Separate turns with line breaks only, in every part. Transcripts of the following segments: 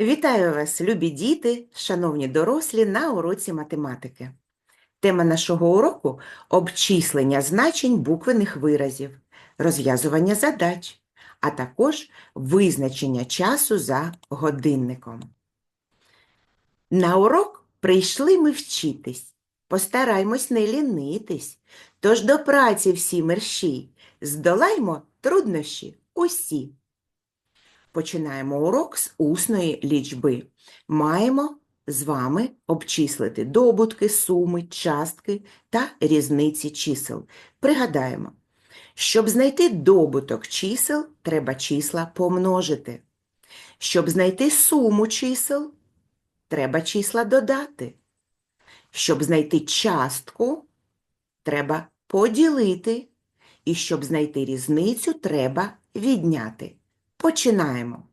Вітаю вас, любі діти, шановні дорослі, на уроці математики. Тема нашого уроку обчислення значень буквених виразів, розв'язування задач, а також визначення часу за годинником. На урок прийшли ми вчитись. Постараймось не лінитись, тож до праці всі мерщій, здолаймо труднощі усі. Починаємо урок з усної лічби. Маємо з вами обчислити добутки, суми, частки та різниці чисел. Пригадаємо, щоб знайти добуток чисел, треба числа помножити. Щоб знайти суму чисел, треба числа додати. Щоб знайти частку, треба поділити. І щоб знайти різницю, треба відняти. Починаємо.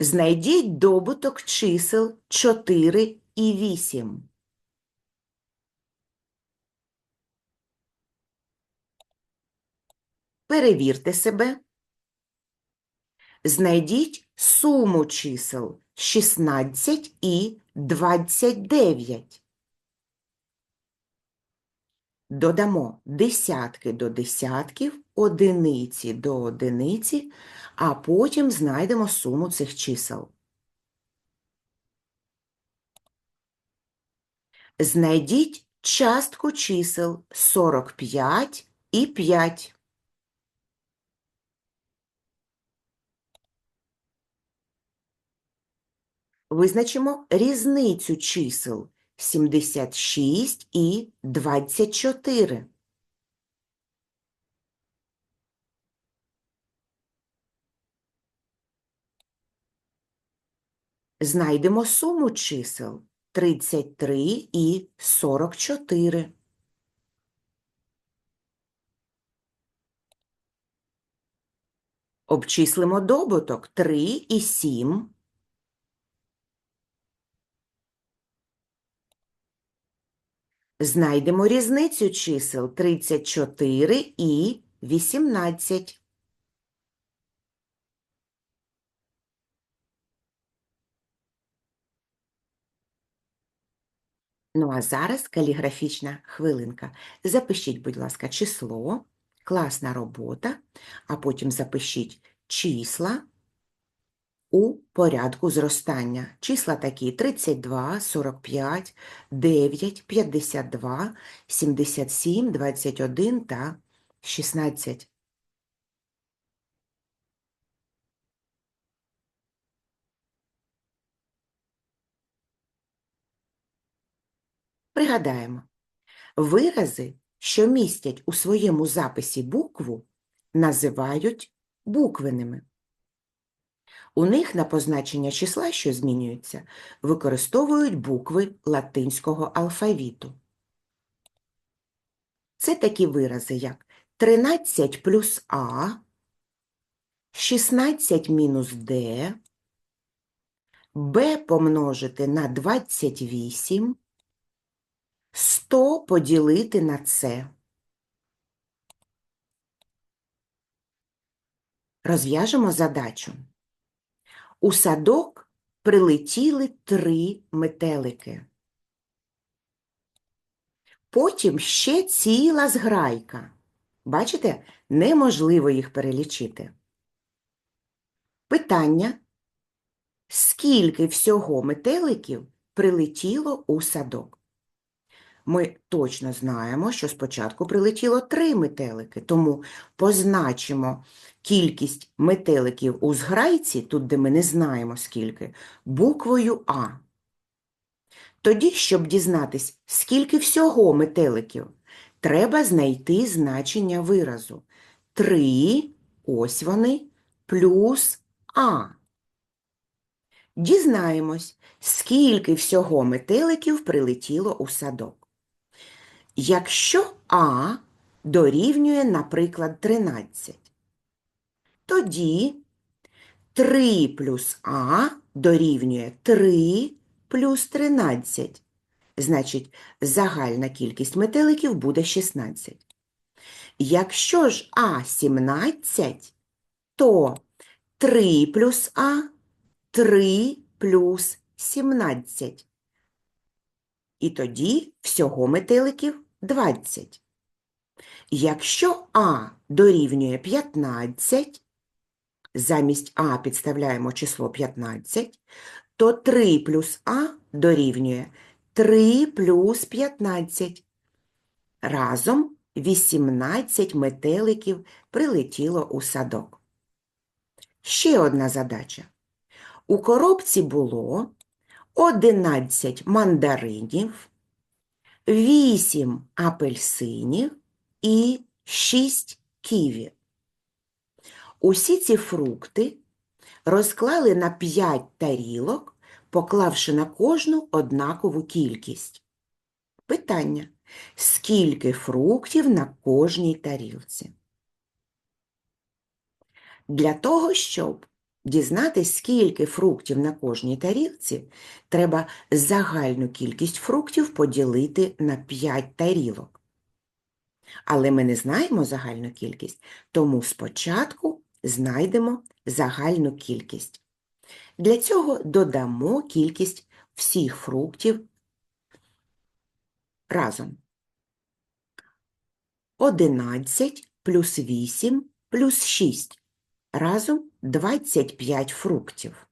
Знайдіть добуток чисел 4 і 8. Перевірте себе. Знайдіть суму чисел 16 і 29. Додамо десятки до десятків, одиниці до одиниці, а потім знайдемо суму цих чисел. Знайдіть частку чисел 45 і 5. Визначимо різницю чисел 76 і 24. Знайдемо суму чисел 33 і 44. Обчислимо добуток 3 і 7. Знайдемо різницю чисел 34 і 18. Ну, а зараз каліграфічна хвилинка. Запишіть, будь ласка, число, класна робота, а потім запишіть числа у порядку зростання. Числа такі 32, 45, 9, 52, 77, 21 та 16. Пригадаємо, вирази, що містять у своєму записі букву, називають буквеними. У них на позначення числа, що змінюються, використовують букви латинського алфавіту. Це такі вирази, як 13 плюс А, 16 мінус Д, Б помножити на 28, 100 поділити на С. Розв'яжемо задачу. У садок прилетіли три метелики. Потім ще ціла зграйка. Бачите, неможливо їх перелічити. Питання. Скільки всього метеликів прилетіло у садок? Ми точно знаємо, що спочатку прилетіло три метелики, тому позначимо кількість метеликів у зграйці, тут, де ми не знаємо скільки, буквою А. Тоді, щоб дізнатись, скільки всього метеликів, треба знайти значення виразу. 3, ось вони, плюс А. Дізнаємось, скільки всього метеликів прилетіло у садок. Якщо А дорівнює, наприклад, 13, тоді 3 плюс А дорівнює 3 плюс 13. Значить, загальна кількість метеликів буде 16. Якщо ж А 17, то 3 плюс А 3 плюс 17. І тоді всього метеликів 20. Якщо А дорівнює 15, замість А підставляємо число 15, то 3 плюс А дорівнює 3 плюс 15. Разом 18 метеликів прилетіло у садок. Ще одна задача. У коробці було 11 мандаринів, 8 апельсинів і 6 ківі. Усі ці фрукти розклали на 5 тарілок, поклавши на кожну однакову кількість. Питання. Скільки фруктів на кожній тарілці? Для того, щоб дізнатись, скільки фруктів на кожній тарілці, треба загальну кількість фруктів поділити на 5 тарілок. Але ми не знаємо загальну кількість, тому спочатку знайдемо загальну кількість. Для цього додамо кількість всіх фруктів разом. 11 плюс 8 плюс 6. Разом 25 фруктів.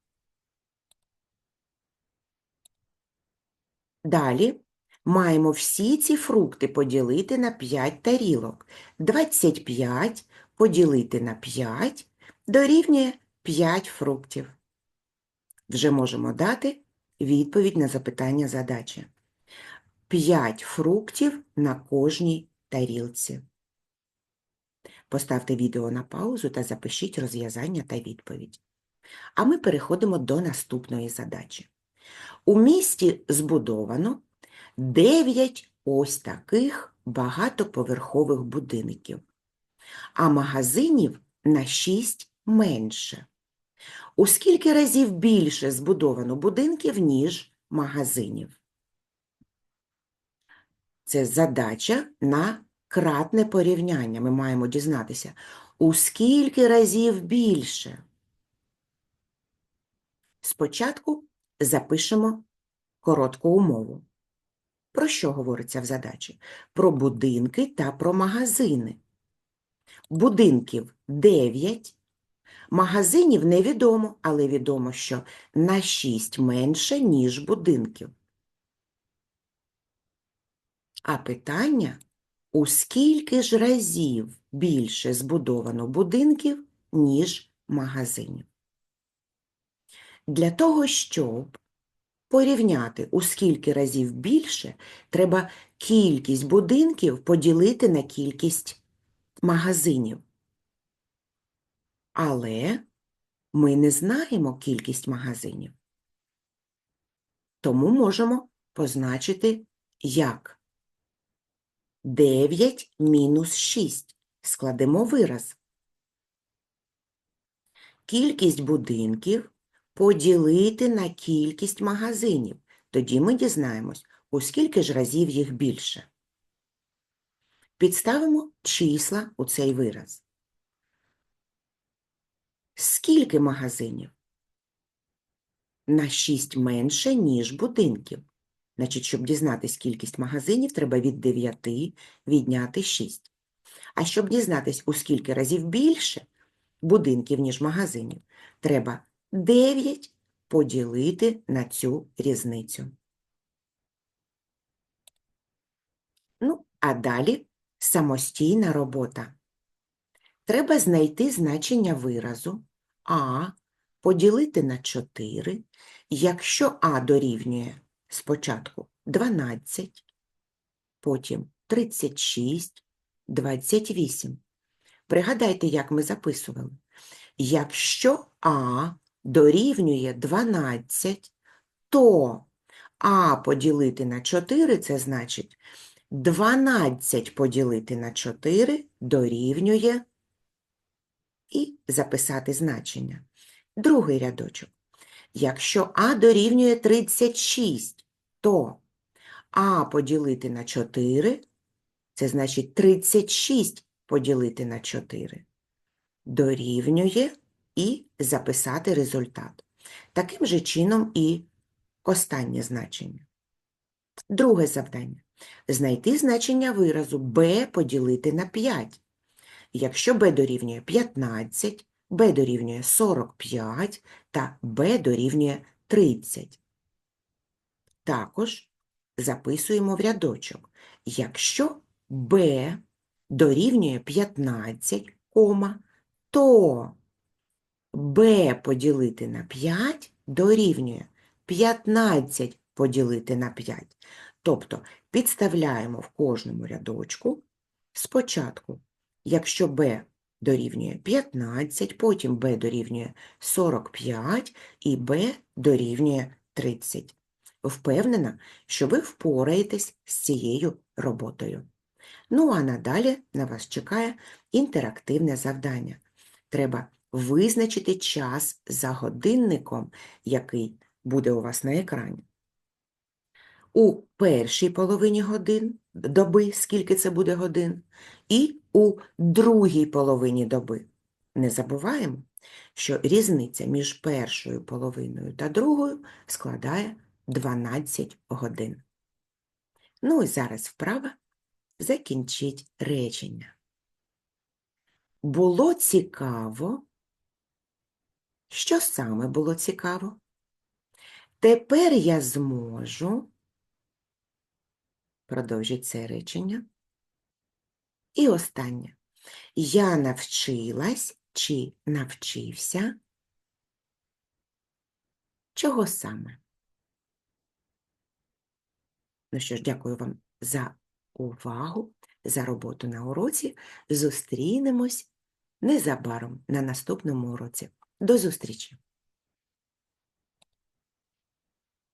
Далі маємо всі ці фрукти поділити на 5 тарілок. 25 поділити на 5 дорівнює 5 фруктів. Вже можемо дати відповідь на запитання задачі. 5 фруктів на кожній тарілці. Поставте відео на паузу та запишіть розв'язання та відповідь. А ми переходимо до наступної задачі. У місті збудовано 9 ось таких багатоповерхових будинків, а магазинів на 6 менше. У скільки разів більше збудовано будинків, ніж магазинів? Це задача на кратне порівняння. Ми маємо дізнатися, у скільки разів більше. Спочатку запишемо коротку умову. Про що говориться в задачі? Про будинки та про магазини. Будинків 9, магазинів невідомо, але відомо, що на 6 менше, ніж будинків. А питання, у скільки ж разів більше збудовано будинків, ніж магазинів? Для того, щоб порівняти, у скільки разів більше, треба кількість будинків поділити на кількість магазинів. Але ми не знаємо кількість магазинів. Тому можемо позначити як. 9 мінус 6. Складемо вираз. Кількість будинків поділити на кількість магазинів. Тоді ми дізнаємось, у скільки ж разів їх більше. Підставимо числа у цей вираз. Скільки магазинів? На 6 менше, ніж будинків. Значить, щоб дізнатись кількість магазинів, треба від 9 відняти 6. А щоб дізнатись, у скільки разів більше будинків, ніж магазинів, треба 9 поділити на цю різницю. Ну, а далі самостійна робота. Треба знайти значення виразу А поділити на 4, якщо А дорівнює спочатку 12, потім 36, 28. Пригадайте, як ми записували. Якщо А дорівнює 12, то А поділити на 4 – це значить 12 поділити на 4 дорівнює і записати значення. Другий рядочок. Якщо А дорівнює 36, то А поділити на 4 – це значить 36 поділити на 4 дорівнює і записати результат. Таким же чином і останнє значення. Друге завдання. Знайти значення виразу b поділити на 5. Якщо b дорівнює 15, b дорівнює 45 та b дорівнює 30. Також записуємо в рядочок. Якщо b дорівнює 15, кома, то b поділити на 5 дорівнює 15 поділити на 5. Тобто підставляємо в кожному рядочку спочатку, якщо b дорівнює 15, потім b дорівнює 45 і b дорівнює 30. Впевнена, що ви впораєтесь з цією роботою. Ну а надалі на вас чекає інтерактивне завдання. Треба визначити час за годинником, який буде у вас на екрані. У першій половині годин доби, скільки це буде годин, і у другій половині доби. Не забуваємо, що різниця між першою половиною та другою складає 12 годин. Ну і зараз вправа закінчіть речення. Було цікаво. Що саме було цікаво? Тепер я зможу. Продовжіть це речення. І останнє. Я навчилась чи навчився. Чого саме? Ну що ж, дякую вам за увагу, за роботу на уроці. Зустрінемось незабаром на наступному уроці. До зустрічі!